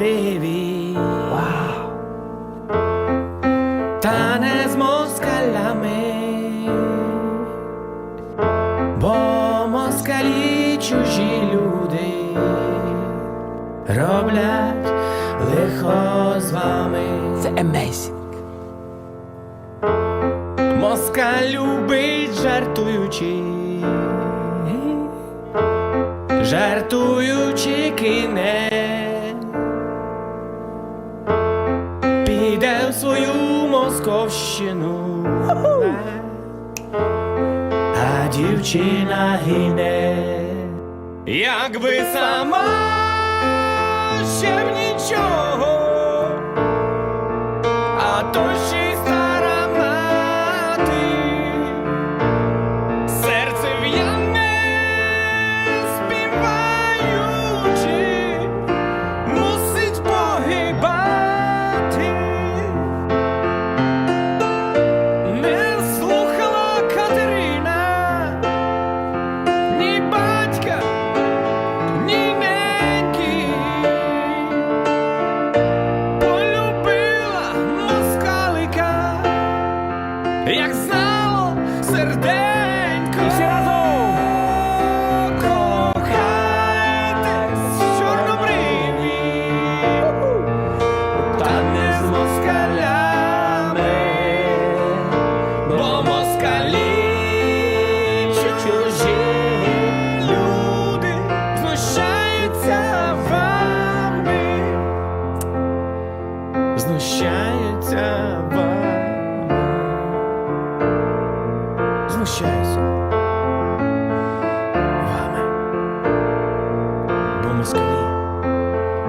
чорнобриві. Та не з москалями, бо москалі чужі люди роблять лихо з вами. Це amazing. Москаль любить жартуючи, жартуючи кине, московщину, а дівчина гине, якби сама ще б нічого. Знущаються вами. Знущаються вами. Бо москалі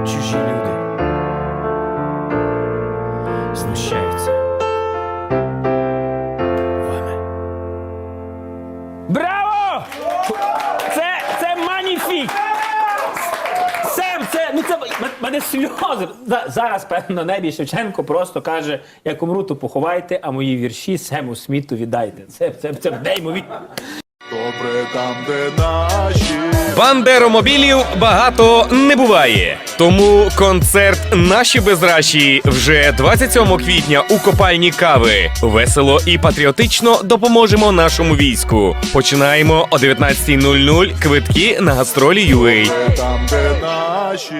чужі люди. Знущаються вами. Браво! Це, це маніфік! Ну це мене сльози. Зараз, певно, небі Шевченко просто каже: як умру, то поховайте, а мої вірші Сему Сміту віддайте. Це, це, це неймовірно. Добре там, де наші. Бандеромобілів багато не буває. Тому концерт Наші безраші вже 27 квітня у копальні кави. Весело і патріотично допоможемо нашому війську. Починаємо о 19.00 квитки на гастролі UA. Там, де наші.